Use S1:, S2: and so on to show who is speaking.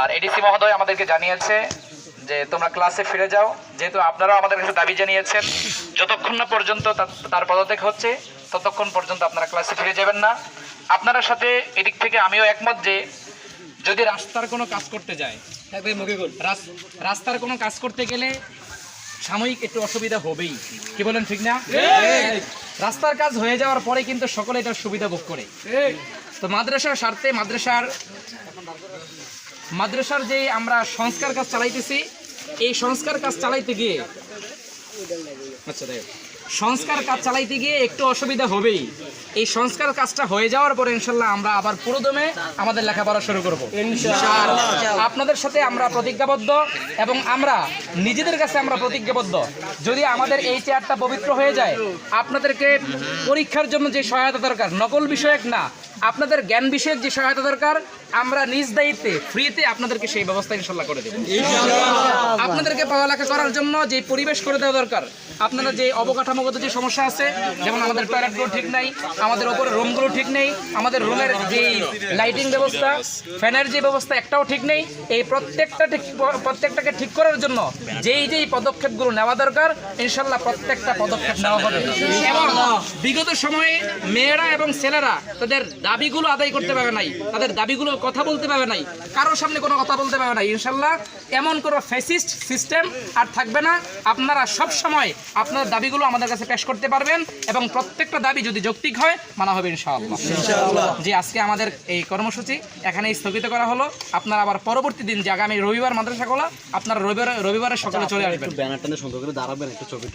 S1: আর ADC মহোদয় আমাদেরকে জানিয়েছে যে তোমরা ক্লাসে ফিরে যাও। যেহেতু আপনারাও আমাদের কাছে দাবি জানিয়েছেন যতক্ষণ না পর্যন্ত তার পদত্যাগ হচ্ছে ততক্ষণ পর্যন্ত আপনারা ক্লাসে ফিরে যাবেন না। আপনার সাথে এদিক থেকে আমিও একমত যে যদি রাস্তার কোনো কাজ করতে যায় রাস- রাস্তার কোনো কাজ করতে গেলে সাময়িক একটু অসুবিধা হবেই। কি বলেন ঠিক না? রাস্তার কাজ হয়ে যাওয়ার পরে কিন্তু সকলে এটার সুবিধা ভোগ করে। তো মাদ্রাসার স্বার্থে মাদ্রাসার মাদ্রাসার যে আমরা সংস্কার কাজ চালাইতেছি এই সংস্কার কাজ চালাইতে গিয়ে আচ্ছা দেখ। সংস্কার কাজ চালাইতে গিয়ে একটু অসুবিধা হবেই। এই সংস্কার কাজটা হয়ে যাওয়ার পরে ইনশাল্লাহ আমরা আবার পুরোদমে আমাদের লেখাপড়া শুরু করব। আপনাদের সাথে আমরা প্রতিজ্ঞাবদ্ধ এবং আমরা নিজেদের কাছে আমরা প্রতিজ্ঞাবদ্ধ। যদি আমাদের এই চেয়ারটা পবিত্র হয়ে যায়, আপনাদেরকে পরীক্ষার জন্য যে সহায়তা দরকার, নকল বিষয়ক না, আপনাদের জ্ঞান বিষয়ক যে সহায়তা দরকার, আমরা নিজ দায়িত্বে, ফ্রিতে আপনাদেরকে সেই ব্যবস্থা ইনশাল্লাহ করে দেব। পড়ালেখা করার জন্য যে পরিবেশ করে দেওয়া দরকার আপনারা যে অবকাঠামোগত যে সমস্যা আছে, যেমন আমাদের টয়লেটগুলো ঠিক নাই, আমাদের ওপরে রুমগুলো ঠিক নেই, আমাদের রুমের যে লাইটিং ব্যবস্থা ফ্যানের যে ব্যবস্থা একটাও ঠিক নেই, এই প্রত্যেকটা ঠিক, প্রত্যেকটাকে ঠিক করার জন্য যেই যেই পদক্ষেপগুলো নেওয়া দরকার, ইনশাল্লাহ প্রত্যেকটা পদক্ষেপ নেওয়া হবে। এবং বিগত সময়ে মেয়েরা এবং ছেলেরা তাদের দাবিগুলো আদায় করতে পারে নাই, তাদের দাবিগুলো কথা বলতে পারে নাই কারোর সামনে কোনো কথা বলতে পারে নাই, ইনশাল্লাহ এমন কোনো ফেসিস্ট সিস্টেম আর থাকবে না। আপনারা সব সময় আপনার দাবিগুলো আমাদের কাছে পেশ করতে পারবেন এবং প্রত্যেকটা দাবি যদি যৌক্তিক হয় মানা হবে ইনশাআল্লাহ। জি আজকে আমাদের এই কর্মসূচি এখানে স্থগিত করা হলো। আপনারা আবার পরবর্তী দিন যে আগামী রবিবার মাদ্রাসা খোলা আপনারা রবিবার রবিবারে সকালে চলে আসবেন।
S2: ব্যানারটা সুন্দর করে দাঁড়াবেন একটু ছবি